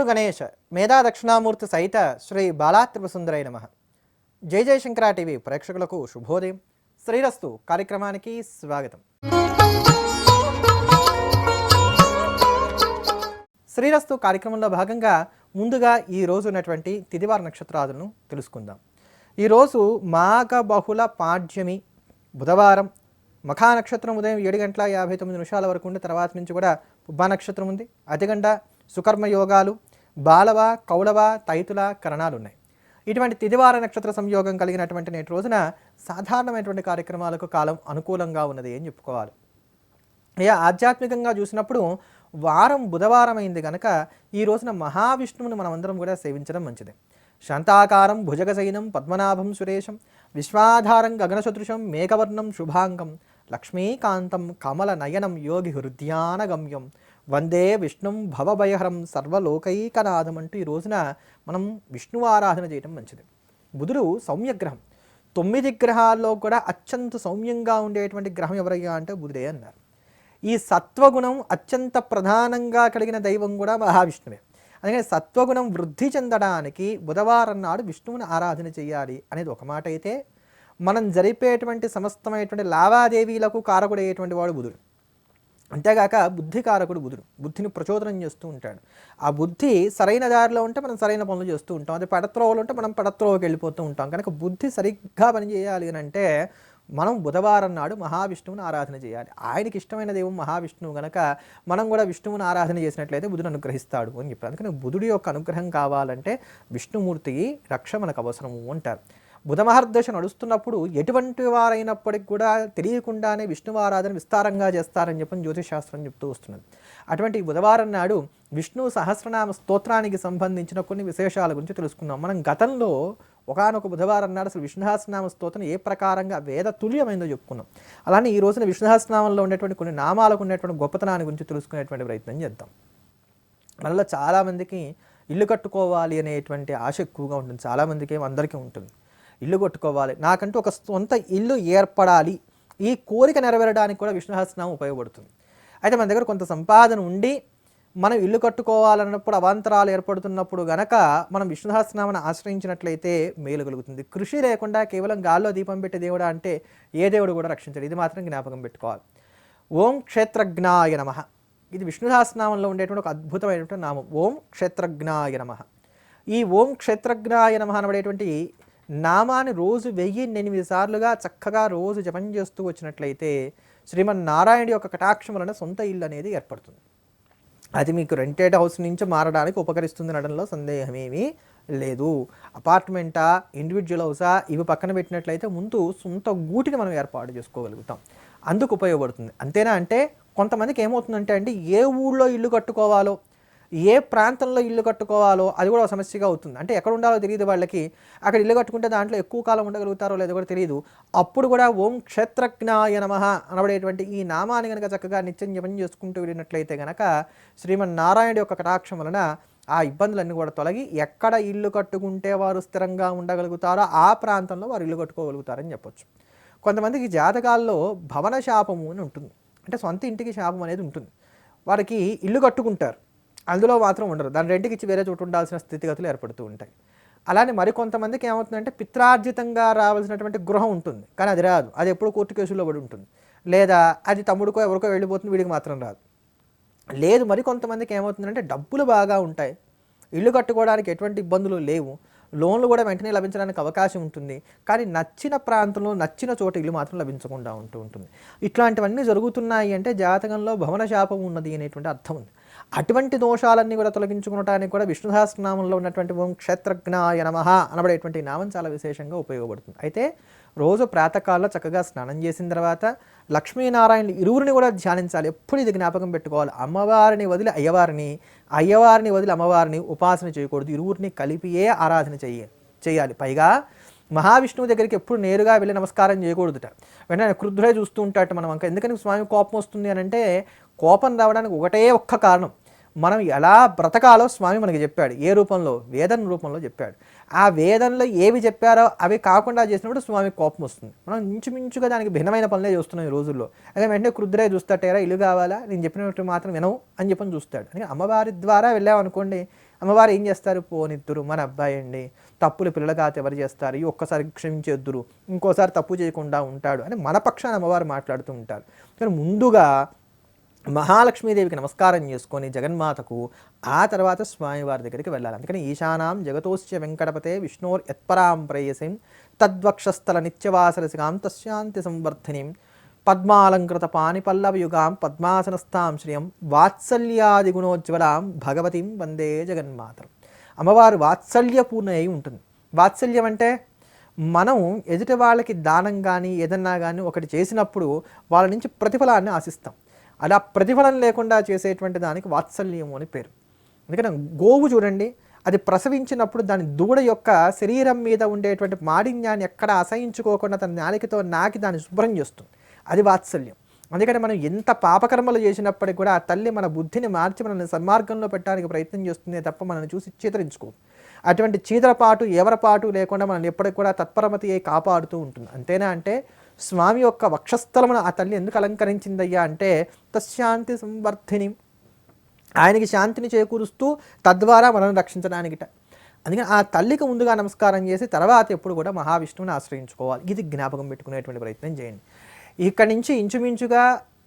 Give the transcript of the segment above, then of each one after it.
గురు గణేష్ మేధా దక్షిణామూర్తి సహిత శ్రీ బాలాత్రిపసుందరై నమ. జై జయశంకర టీవీ ప్రేక్షకులకు శుభోదయం. శ్రీరస్తు కార్యక్రమానికి స్వాగతం. శ్రీరస్తు కార్యక్రమంలో భాగంగా ముందుగా ఈ రోజు ఉన్నటువంటి తిదివార నక్షత్రాదులను తెలుసుకుందాం. ఈరోజు మాఘ బహుళ పాడ్యమి బుధవారం. మఖా నక్షత్రం ఉదయం ఏడు గంటల యాభై తొమ్మిది నిమిషాల వరకు ఉండి తర్వాత నుంచి కూడా పుబ్బా నక్షత్రం ఉంది. అతిగంట సుకర్మ యోగాలు బాలవ కౌలవ తైతుల కరణాలు ఉన్నాయి ఇటువంటి తిదివార నక్షత్ర సంయోగం కలిగినటువంటి నేటి రోజున సాధారణమైనటువంటి కార్యక్రమాలకు కాలం అనుకూలంగా ఉన్నది అని చెప్పుకోవాలి. ఇక ఆధ్యాత్మికంగా చూసినప్పుడు వారం బుధవారం అయింది కనుక ఈ రోజున మహావిష్ణువుని మనమందరం కూడా సేవించడం మంచిది. శాంతాకారం భుజగశయనం పద్మనాభం సురేశం విశ్వాధారం గగనశదృశం మేఘవర్ణం శుభాంగం లక్ష్మీకాంతం కమల నయనం యోగి హృద్యానగమ్యం వందే విష్ణుం భవభయహరం సర్వలోకైకనాథం అంటూ ఈ రోజున మనం విష్ణువు ఆరాధన చేయడం మంచిది. బుధుడు సౌమ్యగ్రహం. తొమ్మిది గ్రహాల్లో కూడా అత్యంత సౌమ్యంగా ఉండేటువంటి గ్రహం ఎవరయ్యా అంటే బుధుడే అన్నారు. ఈ సత్వగుణం అత్యంత ప్రధానంగా కలిగిన దైవం కూడా మహావిష్ణువే. అందుకని సత్వగుణం వృద్ధి చెందడానికి బుధవారం నాడు విష్ణువుని ఆరాధన చేయాలి అనేది ఒక మాట అయితే మనం జరిపేటువంటి సమస్తమైనటువంటి లావాదేవీలకు కారకుడయ్యేటువంటి వాడు బుధుడు. అంతేగాక బుద్ధికారకుడు బుధుడు. బుద్ధిని ప్రచోదనం చేస్తూ ఉంటాడు. ఆ బుద్ధి సరైన దారిలో ఉంటే మనం సరైన పనులు చేస్తూ ఉంటాం. అదే పడత్రోవలు ఉంటే మనం పడత్రోవకి వెళ్ళిపోతూ ఉంటాం. కనుక బుద్ధి సరిగ్గా పనిచేయాలి అని అంటే మనం బుధవారం నాడు మహావిష్ణువుని ఆరాధన చేయాలి. ఆయనకి ఇష్టమైన దైవం మహావిష్ణువు కనుక మనం కూడా విష్ణువుని ఆరాధన చేసినట్లయితే బుధుడు అనుగ్రహిస్తాడు అని చెప్పారు. అందుకని బుధుడి యొక్క అనుగ్రహం కావాలంటే విష్ణుమూర్తికి రక్ష మనకు అవసరము అంటారు. బుధమహర్దశ నడుస్తున్నప్పుడు ఎటువంటి వారైనప్పటికి కూడా తెలియకుండానే విష్ణువు ఆరాధన విస్తారంగా చేస్తారని చెప్పని జ్యోతిషాస్త్రం చెప్తూ వస్తున్నది. అటువంటి బుధవారం నాడు విష్ణు సహస్రనామ స్తోత్రానికి సంబంధించిన కొన్ని విశేషాల గురించి తెలుసుకుందాం. మనం గతంలో ఒకనొక బుధవారం నాడు అసలు విష్ణుహాసనామ స్తోత్రం ఏ ప్రకారంగా వేద తుల్యమైందో చెప్పుకున్నాం. అలానే ఈ రోజున విష్ణుహాసనామంలో ఉండేటువంటి కొన్ని నామాలకు ఉండేటువంటి గొప్పతనాన్ని గురించి తెలుసుకునేటువంటి ప్రయత్నం చేద్దాం. మనలో చాలామందికి ఇల్లు కట్టుకోవాలి అనేటువంటి ఆశ ఎక్కువగా ఉంటుంది. చాలామందికి అందరికీ ఉంటుంది. ఇల్లు కట్టుకోవాలి. నాకంటూ ఒక సొంత ఇల్లు ఏర్పడాలి. ఈ కోరిక నెరవేరడానికి కూడా విష్ణుహస్నామం ఉపయోగపడుతుంది. అయితే మన దగ్గర కొంత సంపాదన ఉండి మనం ఇల్లు కట్టుకోవాలన్నప్పుడు అవాంతరాలు ఏర్పడుతున్నప్పుడు గనక మనం విష్ణుహస్నామను ఆశ్రయించినట్లయితే మేలు కలుగుతుంది. కృషి లేకుండా కేవలం గాల్లో దీపం పెట్టే దేవుడా అంటే ఏ దేవుడు కూడా రక్షించడు. ఇది మాత్రం జ్ఞాపకం పెట్టుకోవాలి. ఓం క్షేత్రజ్ఞాయ నమ. ఇది విష్ణుసహస్రనామంలో ఉండేటువంటి ఒక అద్భుతమైనటువంటి నామం. ఓం క్షేత్రజ్ఞాయ నమ. ఈ ఓం క్షేత్రజ్ఞాయ నమ అనబడేటువంటి నామాన్ని రోజు వెయ్యి ఎనిమిది సార్లుగా చక్కగా రోజు జపం చేస్తూ వచ్చినట్లయితే శ్రీమన్నారాయణ యొక్క కటాక్షం వలన సొంత ఇల్లు అనేది ఏర్పడుతుంది. అది మీకు రెంటెడ్ హౌస్ నుంచి మారడానికి ఉపకరిస్తుంది అనడంలో సందేహమేమీ లేదు. అపార్ట్మెంటా ఇండివిజువల్ హౌసా ఇవి పక్కన పెట్టినట్లయితే ముందు సొంత గూటిని మనం ఏర్పాటు చేసుకోగలుగుతాం. అందుకు ఉపయోగపడుతుంది. అంతేనా అంటే కొంతమందికి ఏమవుతుందంటే అండి ఏ ఊళ్ళో ఇల్లు కట్టుకోవాలో ఏ ప్రాంతంలో ఇల్లు కట్టుకోవాలో అది కూడా ఒక సమస్యగా అవుతుంది. అంటే ఎక్కడ ఉండాలో తెలియదు వాళ్ళకి. అక్కడ ఇల్లు కట్టుకుంటే దాంట్లో ఎక్కువ కాలం ఉండగలుగుతారో లేదో కూడా తెలియదు. అప్పుడు కూడా ఓం క్షేత్రజ్ఞాయ నమ అనబడేటువంటి ఈ నామాన్ని కనుక చక్కగా నిత్యం జపం చేసుకుంటూ వెళ్ళినట్లయితే కనుక శ్రీమన్నారాయణుడి యొక్క కటాక్షం వలన ఆ ఇబ్బందులన్నీ కూడా తొలగి ఎక్కడ ఇల్లు కట్టుకుంటే వారు స్థిరంగా ఉండగలుగుతారో ఆ ప్రాంతంలో వారు ఇల్లు కట్టుకోగలుగుతారని చెప్పొచ్చు. కొంతమందికి జాతకాల్లో భవన శాపము అని ఉంటుంది. అంటే సొంత ఇంటికి శాపం అనేది ఉంటుంది. వారికి ఇల్లు కట్టుకుంటారు. అందులో మాత్రం ఉండరు. దాని రెండుకి ఇచ్చి వేరే చోటు ఉండాల్సిన స్థితిగతులు ఏర్పడుతూ ఉంటాయి. అలానే మరికొంతమందికి ఏమవుతుందంటే పిత్రార్జితంగా రావాల్సినటువంటి గృహం ఉంటుంది. కానీ అది రాదు. అది ఎప్పుడు కోర్టు కేసుల్లో పడి ఉంటుంది. లేదా అది తమ్ముడికో ఎవరికో వెళ్ళిపోతుంది వీడికి మాత్రం రాదు. లేదు మరి కొంతమందికి ఏమవుతుందంటే డబ్బులు బాగా ఉంటాయి. ఇల్లు కట్టుకోవడానికి ఎటువంటి ఇబ్బందులు లేవు. లోన్లు కూడా వెంటనే లభించడానికి అవకాశం ఉంటుంది. కానీ నచ్చిన ప్రాంతంలో నచ్చిన చోట ఇల్లు మాత్రం లభించకుండా ఉంటూ ఉంటుంది. ఇట్లాంటివన్నీ జరుగుతున్నాయి అంటే జాతకంలో భవన శాపం ఉన్నది అనేటువంటి అర్థం ఉంది. అటువంటి దోషాలన్నీ కూడా తొలగించుకోవడానికి కూడా విష్ణు సహస్రనామంలో ఉన్నటువంటి ఓం క్షేత్రజ్ఞాయ నమ అనబడేటువంటి నామం చాలా విశేషంగా ఉపయోగపడుతుంది. అయితే రోజు ప్రాతకాలంలో చక్కగా స్నానం చేసిన తర్వాత లక్ష్మీనారాయణ ఇరువురిని కూడా ధ్యానించాలి. ఎప్పుడు ఇది జ్ఞాపకం పెట్టుకోవాలి. అమ్మవారిని వదిలి అయ్యవారిని అయ్యవారిని వదిలి అమ్మవారిని ఉపాసన చేయకూడదు. ఇరువురిని కలిపియే ఆరాధన చెయ్య చేయాలి. పైగా మహావిష్ణువు దగ్గరికి ఎప్పుడు నేరుగా వెళ్ళి నమస్కారం చేయకూడదుట. వెంటనే క్రుద్ధుడే చూస్తూ ఉంటాడు మనం ఇంకా ఎందుకని స్వామి కోపం వస్తుంది అని అంటే కోపం రావడానికి ఒకటే ఒక్క కారణం. మనం ఎలా బ్రతకాలో స్వామి మనకి చెప్పాడు. ఏ రూపంలో? వేదన రూపంలో చెప్పాడు. ఆ వేదనలో ఏవి చెప్పారో అవి కాకుండా చేసినప్పుడు స్వామి కోపం వస్తుంది. మనం ఇంచుమించుగా దానికి భిన్నమైన పనులే చూస్తున్నాం ఈ రోజుల్లో. అదే వెంటనే క్రుద్రే చూస్తాటేరా ఇల్లు కావాలా? నేను చెప్పినట్టు మాత్రం వినవు అని చెప్పని చూస్తాడు. అని అమ్మవారి ద్వారా వెళ్ళామనుకోండి అమ్మవారు ఏం చేస్తారు? పోనిద్దురు మన అబ్బాయి అండి తప్పులు పిల్లలుగా ఎవరు చేస్తారు? ఈ ఒక్కసారి క్షమించేద్దురు ఇంకోసారి తప్పు చేయకుండా ఉంటాడు అని మన పక్షాన అమ్మవారు మాట్లాడుతూ ఉంటారు. కానీ ముందుగా మహాలక్ష్మీదేవికి నమస్కారం చేసుకొని జగన్మాతకు ఆ తర్వాత స్వామివారి దగ్గరికి వెళ్ళాలి. అందుకని ఈశానాం జగతోస్య వెంకటపతే విష్ణోర్ యత్పరాం ప్రేయసిం తద్వక్షస్థల నిత్యవాసరసికాం తస్యాంతి సంవర్ధినిం పద్మాలంకృత పానిపల్లవయుగాం పద్మాసనస్థాం శ్రియం వాత్సల్యాది గుణోజ్వలాం భగవతిం వందే జగన్మాతం అమ్మవారు వాత్సల్యపూర్ణ అయి ఉంటుంది. వాత్సల్యం అంటే మనం ఎదుటి వాళ్ళకి దానం కానీ ఏదన్నా కానీ ఒకటి చేసినప్పుడు వాళ్ళ నుంచి ప్రతిఫలాన్ని ఆశిస్తాం. అలా ప్రతిఫలం లేకుండా చేసేటువంటి దానికి వాత్సల్యము అని పేరు. ఎందుకంటే గోవు చూడండి అది ప్రసవించినప్పుడు దాని దూడ యొక్క శరీరం మీద ఉండేటువంటి మాలిన్యాన్ని ఎక్కడ అసహించుకోకుండా తన నాలికతో నాకి దాన్ని శుభ్రం చేస్తుంది. అది వాత్సల్యం. అందుకని మనం ఎంత పాపకర్మలు చేసినప్పటికీ కూడా ఆ తల్లి మన బుద్ధిని మార్చి మనల్ని సన్మార్గంలో పెట్టడానికి ప్రయత్నం చేస్తుంది తప్ప మనల్ని చూసి చీతరించుకో అటువంటి చీదరపాటు ఎవరపాటు లేకుండా మనల్ని ఎప్పటికి కూడా తత్పరమతి కాపాడుతూ ఉంటుంది. అంతేనా అంటే స్వామి యొక్క వక్షస్థలమును ఆ తల్లి ఎందుకు అలంకరించిందయ్యా అంటే తశాంతి సంవర్ధిని. ఆయనకి శాంతిని చేకూరుస్తూ తద్వారా మనల్ని రక్షించడానికిట. అందుకని ఆ తల్లికి ముందుగా నమస్కారం చేసి తర్వాత ఎప్పుడు కూడా మహావిష్ణువుని ఆశ్రయించుకోవాలి. ఇది జ్ఞాపకం పెట్టుకునేటువంటి ప్రయత్నం చేయండి. ఇక్కడి నుంచి ఇంచుమించుగా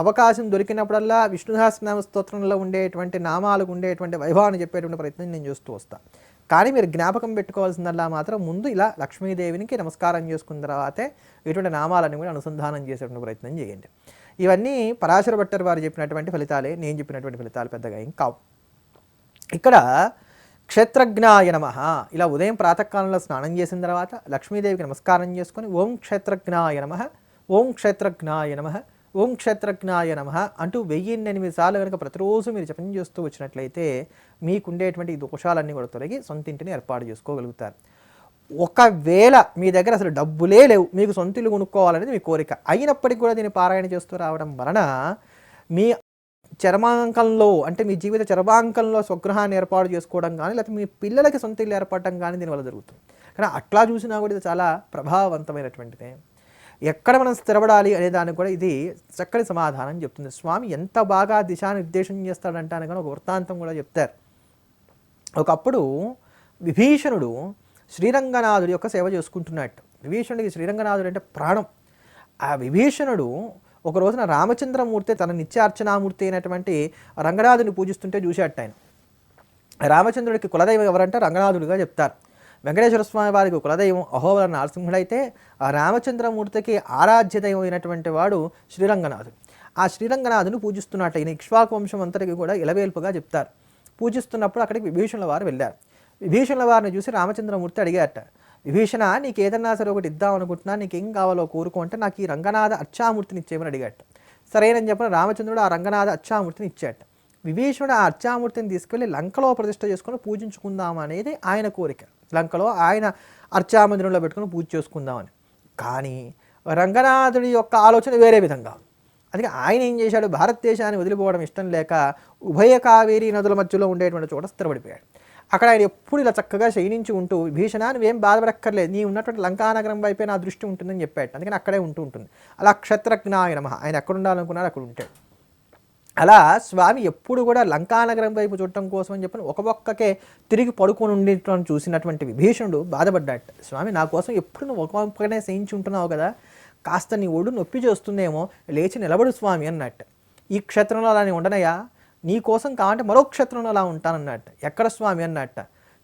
అవకాశం దొరికినప్పుడల్లా విష్ణు సహస్రనామ స్తోత్రంలో ఉండేటువంటి నామాలకు ఉండేటువంటి వైభవాన్ని చెప్పేటువంటి ప్రయత్నం నేను చేస్తూ వస్తాను కానీ మీరు జ్ఞాపకం పెట్టుకోవాల్సిందల్లా మాత్రం ముందు ఇలా లక్ష్మీదేవినికి నమస్కారం చేసుకున్న తర్వాతే ఇటువంటి నామాలను కూడా అనుసంధానం చేసేటువంటి ప్రయత్నం చేయండి. ఇవన్నీ పరాశర భట్టర్ వారు చెప్పినటువంటి ఫలితాలే నేను చెప్పినటువంటి ఫలితాలు పెద్దగా ఏం కావు. ఇక్కడ క్షేత్రజ్ఞాయ నమ. ఇలా ఉదయం ప్రాతకాలంలో స్నానం చేసిన తర్వాత లక్ష్మీదేవికి నమస్కారం చేసుకొని ఓం క్షేత్రజ్ఞాయ నమ ఓం క్షేత్రజ్ఞాయ నమ ఓం క్షేత్రజ్ఞాయ నమ అంటూ వెయ్యిన్నెనిమిది సార్లు కనుక ప్రతిరోజు మీరు జపం చేస్తూ వచ్చినట్లయితే మీకుండేటువంటి దోషాలన్నీ కూడా తొలగి సొంత ఇంటిని ఏర్పాటు చేసుకోగలుగుతారు. ఒకవేళ మీ దగ్గర అసలు డబ్బులే లేవు మీకు సొంత ఇల్లు కొనుక్కోవాలనేది మీ కోరిక. అయినప్పటికీ కూడా దీన్ని పారాయణ చేస్తూ రావడం వలన మీ చర్మాంకంలో అంటే మీ జీవిత చర్మాంకంలో స్వగ్రహాన్ని ఏర్పాటు చేసుకోవడం కానీ లేకపోతే మీ పిల్లలకి సొంత ఇల్లు ఏర్పడటం కానీ దీనివల్ల జరుగుతుంది. కానీ అట్లా చూసినా కూడా ఇది చాలా ప్రభావవంతమైనటువంటిది. ఎక్కడ మనం స్థిరపడాలి అనే దానికి కూడా ఇది చక్కటి సమాధానం చెప్తుంది. స్వామి ఎంత బాగా దిశానిర్దేశం చేస్తాడంటే కానీ ఒక వృత్తాంతం కూడా చెప్తారు. ఒకప్పుడు విభీషణుడు శ్రీరంగనాథుడి యొక్క సేవ చేసుకుంటున్నట్టు. విభీషణుడికి శ్రీరంగనాథుడు అంటే ప్రాణం. ఆ విభీషణుడు ఒక రోజున రామచంద్రమూర్తి తన నిత్యార్చనామూర్తి అయినటువంటి రంగనాథుని పూజిస్తుంటే చూసేట ఆయన. రామచంద్రుడికి కులదైవం ఎవరంటే రంగనాథుడిగా చెప్తారు. వెంకటేశ్వర స్వామి వారికి కులదైవం అహోబల నరసింహుడైతే ఆ రామచంద్రమూర్తికి ఆరాధ్య దైవం అయినటువంటి వాడు శ్రీరంగనాథుడు. ఆ శ్రీరంగనాథుని పూజిస్తున్నట్టు ఈయన ఇక్ష్వాకు వంశం అంతటికి కూడా ఇలవేల్పుగా చెప్తారు. పూజిస్తున్నప్పుడు అక్కడికి విభీషణుల వారు వెళ్ళారు. విభీషణుల వారిని చూసి రామచంద్రమూర్తి అడిగారట విభీషణ నీకు ఏదన్నా సరే ఒకటి ఇద్దాం అనుకుంటున్నా నీకు ఏం కావాలో కోరుకో అంటే నాకు ఈ రంగనాథ అచ్చామూర్తిని ఇచ్చేయమని అడిగాట సరేనని చెప్పిన రామచంద్రుడు ఆ రంగనాథ అచ్చామూర్తిని ఇచ్చాట విభీషణుడు ఆ అర్చామూర్తిని తీసుకెళ్ళి లంకలో ప్రతిష్ట చేసుకుని పూజించుకుందాం అనేది ఆయన కోరిక. లంకలో ఆయన అర్చామందిరంలో పెట్టుకుని పూజ చేసుకుందామని. కానీ రంగనాథుడి యొక్క ఆలోచన వేరే విధంగా. అందుకే ఆయన ఏం చేశాడు? భారతదేశాన్ని వదిలిపోవడం ఇష్టం లేక ఉభయ కావేరీ నదుల మధ్యలో ఉండేటువంటి చోట స్థిరపడిపోయాడు. అక్కడ ఆయన ఎప్పుడు ఇలా చక్కగా శయనించి ఉంటూ భీషణ నువ్వేం బాధపడక్కర్లేదు నీ ఉన్నటువంటి లంకానగరం వైపే నా దృష్టి ఉంటుందని చెప్పాడు అందుకని అక్కడే ఉంటూ ఉంటుంది. అలా క్షత్రజ్ఞ ఆయన ఆయన ఎక్కడ ఉండాలనుకున్నాడు అక్కడ ఉంటాడు. అలా స్వామి ఎప్పుడు కూడా లంకానగరం వైపు చూడటం కోసం అని చెప్పని ఒక ఒక్కకే తిరిగి పడుకొని ఉండేటం చూసినటువంటి విభీషణుడు బాధపడ్డాడు. స్వామి నా కోసం ఎప్పుడు నువ్వు ఒక ఒక్కనే చేయించి ఉంటున్నావు కదా? కాస్త నీ ఒడు నొప్పి చేస్తుందేమో లేచి నిలబడు స్వామి అన్నట్టు ఈ క్షేత్రంలో అలా నేను ఉండనయ్యా. నీ కోసం కావాలంటే మరో క్షేత్రంలో అలా ఉంటానన్నట్టు ఎక్కడ స్వామి? అన్నట్ట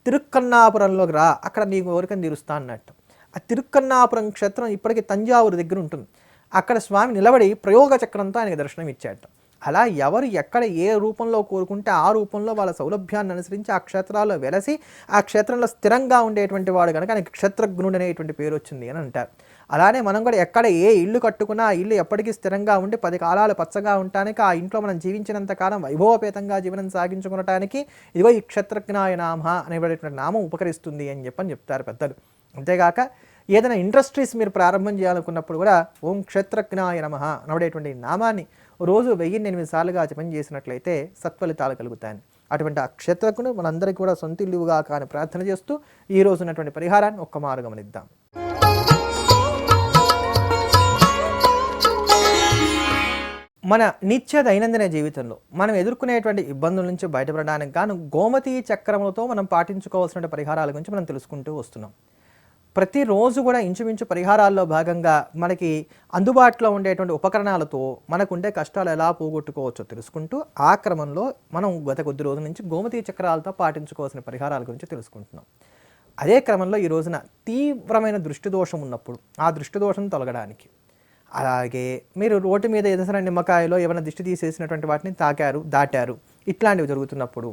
తిరుక్కన్నాపురంలోకి రా అక్కడ నీ కోరికను తీరుస్తా అన్నట్టు ఆ తిరుక్కన్నాపురం క్షేత్రం ఇప్పటికీ తంజావూరు దగ్గర ఉంటుంది. అక్కడ స్వామి నిలబడి ప్రయోగ చక్రంతో ఆయనకి దర్శనం ఇచ్చాట అలా ఎవరు ఎక్కడ ఏ రూపంలో కోరుకుంటే ఆ రూపంలో వాళ్ళ సౌలభ్యాన్ని అనుసరించి ఆ క్షేత్రాల్లో వెలసి ఆ క్షేత్రంలో స్థిరంగా ఉండేటువంటి వాడు కనుక ఆయనకి క్షేత్రజ్ఞుడు అనేటువంటి పేరు వచ్చింది అని అంటారు. అలానే మనం కూడా ఎక్కడ ఏ ఇల్లు కట్టుకున్నా ఆ ఇల్లు ఎప్పటికీ స్థిరంగా ఉండి పది కాలాలు పచ్చగా ఉండటానికి ఆ ఇంట్లో మనం జీవించినంత కాలం వైభవపేతంగా జీవనం సాగించుకునటానికి ఇదిగో ఈ క్షేత్రజ్ఞాయ నామ అనేటువంటి నామం ఉపకరిస్తుంది అని చెప్పని చెప్తారు పెద్దలు. అంతేగాక ఏదైనా ఇండస్ట్రీస్ మీరు ప్రారంభం చేయాలనుకున్నప్పుడు కూడా ఓం క్షేత్రజ్ఞాయ నమ అనబడేటువంటి నామాన్ని రోజు వెయ్యి ఎనిమిది సార్లుగా జపం చేసినట్లయితే సత్ఫలితాలు కలుగుతాయి అటువంటి ఆ మనందరికీ కూడా సొంత ఇల్లుగా కానీ ప్రార్థన చేస్తూ ఈ రోజు ఉన్నటువంటి పరిహారాన్ని ఒక్క మారు గమనిద్దాం మన నిత్య దైనందిన జీవితంలో మనం ఎదుర్కొనేటువంటి ఇబ్బందుల నుంచి బయటపడడానికి గాను గోమతి చక్రములతో మనం పాటించుకోవాల్సిన పరిహారాల గురించి మనం తెలుసుకుంటూ వస్తున్నాం. ప్రతిరోజు కూడా ఇంచుమించు పరిహారాల్లో భాగంగా మనకి అందుబాటులో ఉండేటువంటి ఉపకరణాలతో మనకుండే కష్టాలు ఎలా పోగొట్టుకోవచ్చో తెలుసుకుంటూ ఆ క్రమంలో మనం గత కొద్ది రోజుల నుంచి గోమతి చక్రాలతో పాటించుకోవాల్సిన పరిహారాల గురించి తెలుసుకుంటున్నాం. అదే క్రమంలో ఈ రోజున తీవ్రమైన దృష్టి దోషం ఉన్నప్పుడు ఆ దృష్టి దోషం తొలగడానికి అలాగే మీరు రోడ్డు మీద ఏదైనా నిమ్మకాయలో ఏమైనా దిష్టి తీసేసినటువంటి వాటిని తాకారు దాటారు. ఇట్లాంటివి జరుగుతున్నప్పుడు.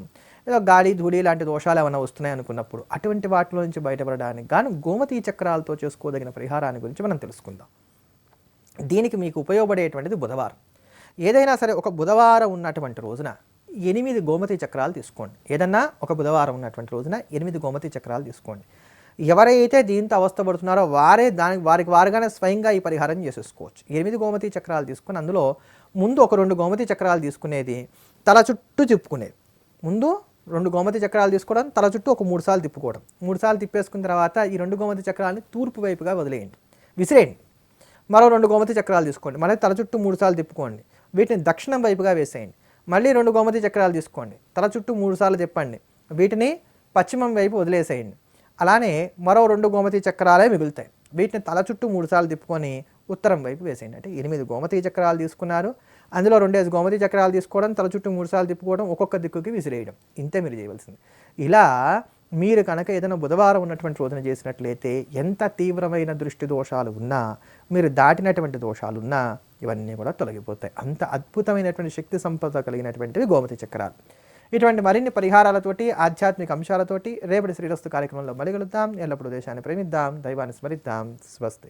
ఏదో గాలి ధూళి లాంటి దోషాలు ఏమైనా వస్తున్నాయి అనుకున్నప్పుడు అటువంటి వాటిలో నుంచి బయటపడడానికి గాను గోమతి చక్రాలతో చేసుకోదగిన పరిహారాన్ని గురించి మనం తెలుసుకుందాం. దీనికి మీకు ఉపయోగపడేటువంటిది బుధవారం. ఏదైనా సరే ఒక బుధవారం ఉన్నటువంటి రోజున ఎనిమిది గోమతి చక్రాలు తీసుకోండి. ఏదన్నా ఒక బుధవారం ఉన్నటువంటి రోజున ఎనిమిది గోమతి చక్రాలు తీసుకోండి. ఎవరైతే దీంతో అవస్థపడుతున్నారో వారే దానికి వారికి వారుగానే స్వయంగా ఈ పరిహారం చేసేసుకోవచ్చు. ఎనిమిది గోమతి చక్రాలు తీసుకుని అందులో ముందు ఒక రెండు గోమతి చక్రాలు తీసుకునేది తల చుట్టూ తిప్పుకునేది. ముందు రెండు గోమతి చక్రాలు తీసుకోవడం తల చుట్టూ ఒక మూడు సార్లు తిప్పుకోవడం. మూడు సార్లు తిప్పేసుకున్న తర్వాత ఈ రెండు గోమతి చక్రాలని తూర్పు వైపుగా వదిలేయండి. విసిరేయండి. మరో రెండు గోమతి చక్రాలు తీసుకోండి. మళ్ళీ తల చుట్టూ మూడు సార్లు తిప్పుకోండి. వీటిని దక్షిణం వైపుగా వేసేయండి. మళ్ళీ రెండు గోమతి చక్రాలు తీసుకోండి. తల చుట్టూ మూడు సార్లు తిప్పండి. వీటిని పశ్చిమం వైపు వదిలేసేయండి. అలానే మరో రెండు గోమతి చక్రాలే మిగులుతాయి. వీటిని తల చుట్టూ మూడుసార్లు తిప్పుకొని ఉత్తరం వైపు వేసేయండి. అంటే ఎనిమిది గోమతి చక్రాలు తీసుకున్నారు. అందులో రెండేసి గోమతి చక్రాలు తీసుకోవడం తల చుట్టూ మూడుసార్లు తిప్పుకోవడం ఒక్కొక్క దిక్కుకి విసిరేయడం. ఇంతే మీరు చేయవలసింది. ఇలా మీరు కనుక ఏదైనా బుధవారం ఉన్నటువంటి రోజున చేసినట్లయితే ఎంత తీవ్రమైన దృష్టి దోషాలు ఉన్నా మీరు దాటినటువంటి దోషాలు ఉన్నా ఇవన్నీ కూడా తొలగిపోతాయి. అంత అద్భుతమైనటువంటి శక్తి సంపద కలిగినటువంటివి గోమతి చక్రాలు. ఇటువంటి మరిన్ని పరిహారాలతోటి ఆధ్యాత్మిక అంశాలతోటి రేపటి శ్రీరస్తు కార్యక్రమంలో మలిగలుద్దాం ఎల్లప్పుడూ దేశాన్ని ప్రేమిద్దాం. దైవాన్ని స్మరిద్దాం. స్వస్తి.